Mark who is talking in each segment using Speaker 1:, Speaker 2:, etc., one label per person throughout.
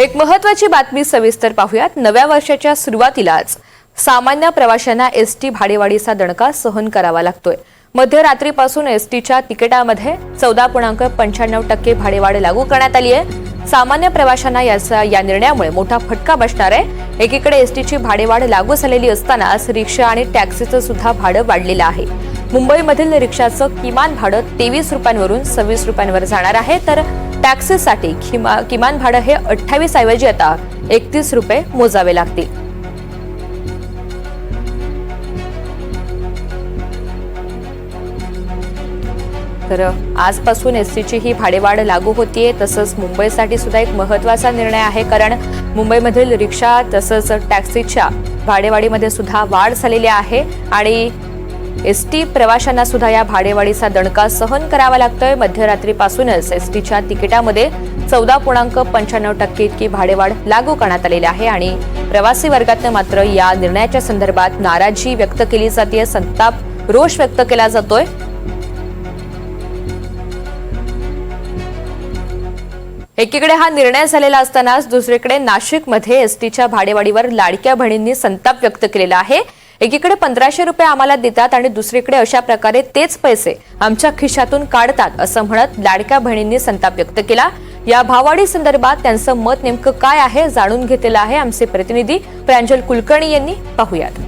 Speaker 1: एक महत्वाची बातमी सविस्तर पाहूयात. नव्या वर्षाच्या सुरुवातीलाच सामान्य प्रवाशांना एस टी भाडेवाढीचा दणका सहन करावा लागतोय. मध्यरात्रीपासून एस टीच्या तिकिटामध्ये चौदा पूर्णांक पंच्याण्णव टक्के भाडेवाढ लागू करण्यात आली आहे. सामान्य प्रवाशांना याचा या निर्णयामुळे मोठा फटका बसणार आहे. एकीकडे एसटीची भाडेवाढ लागू झालेली असतानाच रिक्षा आणि टॅक्सीचं सुद्धा भाडं वाढलेलं आहे. मुंबईमधील रिक्षाचं किमान भाडं तेवीस रुपयांवरून सव्वीस रुपयांवर जाणार आहे. तर टॅक्सीसाठी किमा- किमान भाडं हे अठ्ठावीस ऐवजी आता एकतीस रुपये मोजावे लागतील. तर आजपासून एसटीची ही भाडेवाढ लागू होतीये. तसंच मुंबईसाठी सुद्धा एक महत्त्वाचा निर्णय आहे. कारण मुंबईमधील रिक्षा तसंच टॅक्सीच्या भाडेवाढीमध्ये सुद्धा वाढ झालेली आहे. आणि एसटी प्रवाशांना सुद्धा या भाडेवाढीचा दणका सहन करावा लागतोय. मध्यरात्रीपासूनच एसटीच्या तिकिटामध्ये चौदा पूर्णांक पंच्याण्णव टक्के इतकी भाडेवाढ लागू करण्यात आलेली आहे आणि प्रवासी वर्गातनं मात्र या निर्णयाच्या संदर्भात नाराजी व्यक्त केली जाते संताप रोष व्यक्त केला जातोय. एकीकडे हा निर्णय झालेला असतानाच दुसरीकडे नाशिकमध्ये एसटीच्या भाडेवाढीवर लाडक्या बहिणींनी संताप व्यक्त केलेला आहे. एकीकडे पंधराशे रुपये आम्हाला देतात आणि दुसरीकडे अशा प्रकारे तेच पैसे आमच्या खिशातून काढतात असं म्हणत लाडक्या बहिणींनी संताप व्यक्त केला. या भाववाढी संदर्भात त्यांचं मत नेमकं काय आहे जाणून घेतलेलं आहे आमचे प्रतिनिधी प्रांजल कुलकर्णी यांनी. पाहूयात.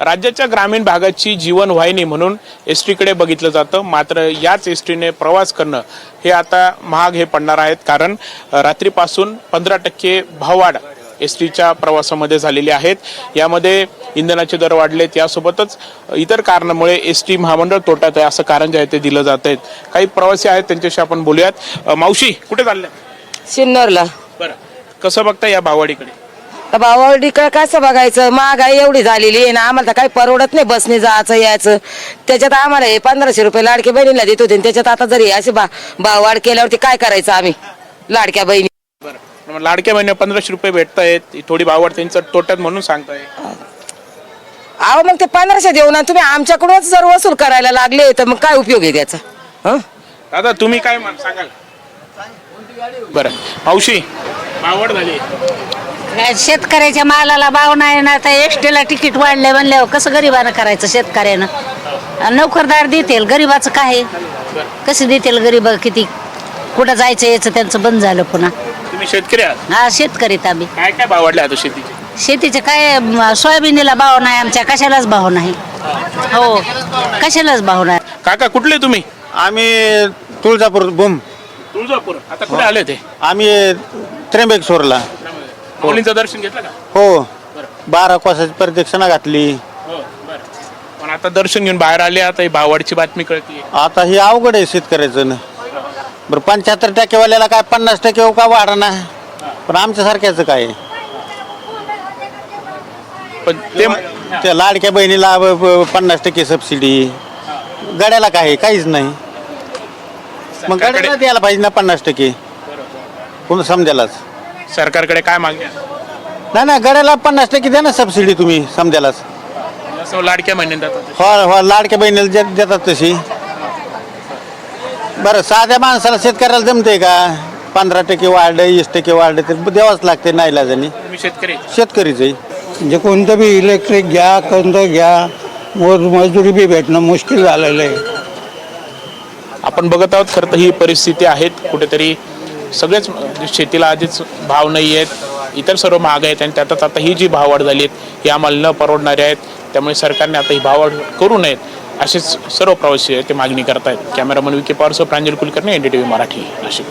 Speaker 2: राज्याच्या ग्रामीण भागाची जीवनवाहिनी म्हणून एस टीकडे बघितलं जातं. मात्र याच एस टीने प्रवास करणं हे आता महाग हे पडणार आहेत. कारण रात्रीपासून पंधरा टक्के भाववाढ एस टीच्या प्रवासामध्ये झालेली आहेत. यामध्ये इंधनाचे दर वाढलेत. यासोबतच इतर कारणामुळे एस टी महामंडळ तोट्यात आहे असं कारण जे आहे ते दिलं जात आहेत. काही प्रवासी आहेत त्यांच्याशी आपण बोलूयात. मावशी कुठे चालल्या?
Speaker 3: सिन्नरला.
Speaker 2: बरं. कसं बघता या भाववाढीकडे
Speaker 3: तर काय कसं बघायचं? महागाई एवढी झालेली आहे ना आम्हाला तर काही परवडत नाही बसने जायचं यायचं. त्याच्यात आम्हाला हे पंधराशे रुपये लाडक्या बहिणीला देत होते आणि त्याच्यात आता जरी असे भा भाववाढ केल्यावरती काय करायचं आम्ही? लाडक्या बहिणी.
Speaker 2: मग लाडक्या महिन्या पंधराशे रुपये भेटतायत. थोडी भाववाढ त्यांचं तोट्यात म्हणून सांगताय
Speaker 3: अहो मग ते पंधराशे देऊ ना. तुम्ही आमच्याकडूनच जर वसूल करायला लागले तर मग काय उपयोग आहे त्याचा? हं?
Speaker 2: दादा तुम्ही काय म्हण सांगाल? बरं. मावशी आवड झाली.
Speaker 4: शेतकऱ्याच्या मालाला भाव नाही ना तर एसटीला तिकीट वाढले म्हणल्यावर कसं गरिबानं करायचं शेतकऱ्यानं? आणि नोकरदार देतील गरिबाचं काय? आहे? कसं देतील गरीब? किती कुठं जायचं यायचं त्यांचं बंद झालं पुन्हा.
Speaker 2: तुम्ही शेतकरी आहात?
Speaker 4: हा शेतकरीत आम्ही.
Speaker 2: काय काय भाव वाढले आता शेतीचे?
Speaker 4: शेतीचे काय म, सोयाबीनला भाव नाही आमच्या कशालाच भाव नाही. हो कशालाच भाव नाही.
Speaker 2: काका कुठले तुम्ही?
Speaker 5: आम्ही तुळजापूर बुम
Speaker 2: तुळजापूर. आता कुठे आले ते?
Speaker 5: आम्ही त्र्यंबकेश्वरला.
Speaker 2: माऊलींचं दर्शन घेतलं का?
Speaker 5: हो.
Speaker 2: बरं
Speaker 5: कोसाची प्रदक्षिणा घातली.
Speaker 2: हो बरं. पण आता दर्शन घेऊन बाहेर आले आता ही भाववाढीची बातमी कळती
Speaker 5: आता ही अवघड आहे शेतकऱ्याचं. न. बरं पंच्याहत्तर टक्केवाल्याला काय पन्नास टक्के का वाढा ना? पण आमच्यासारख्याचं काय?
Speaker 2: पण ते
Speaker 5: त्या लाडक्या बहिणीला ब- ब- पन्नास टक्के सबसिडी गड्याला काय? आहे? काहीच नाही. मग गड्याला द्यायला पाहिजे ना पन्नास टक्के. कोण समजायलाच?
Speaker 2: सरकारकडे काय मागण्या
Speaker 5: नाही ना गड्याला पन्नास टक्के द्या ना सबसिडी तुम्ही समजायलाच.
Speaker 2: लाडक्या महिन्यात जातात
Speaker 5: हो हो लाडक्या बहिणीला जे- देतात तशी. बरं साध्या माणसाला शेतकऱ्याला जमते का? पंधरा टक्के वाढलं वीस टक्के वाढलं तर द्यावंच लागते नाईलाजाने.
Speaker 2: तुम्ही शेतकरी?
Speaker 5: शेतकरीच आहे.
Speaker 6: म्हणजे कोणतं बी इलेक्ट्रिक घ्या कोणतं घ्या मोज मजुरी बी भेटणं मुश्किल झालेलं आहे.
Speaker 2: आपण बघत आहोत खरं तर ही परिस्थिती आहेत. कुठेतरी सगळेच शेतीला आधीच भाव नाही आहेत. इतर सर्व महाग आहेत आणि त्यातच आता ही जी भाववाढ झाली आहे ही आम्हाला न परवडणारी आहेत. त्यामुळे सरकारने आता ही भाववाढ करू नयेत. असेच सर्व प्रवासी ते मागणी करतायत. कॅमेरामन विके पवारसह प्रांजल कुलकर्णी व्ही मराठी नाशिक.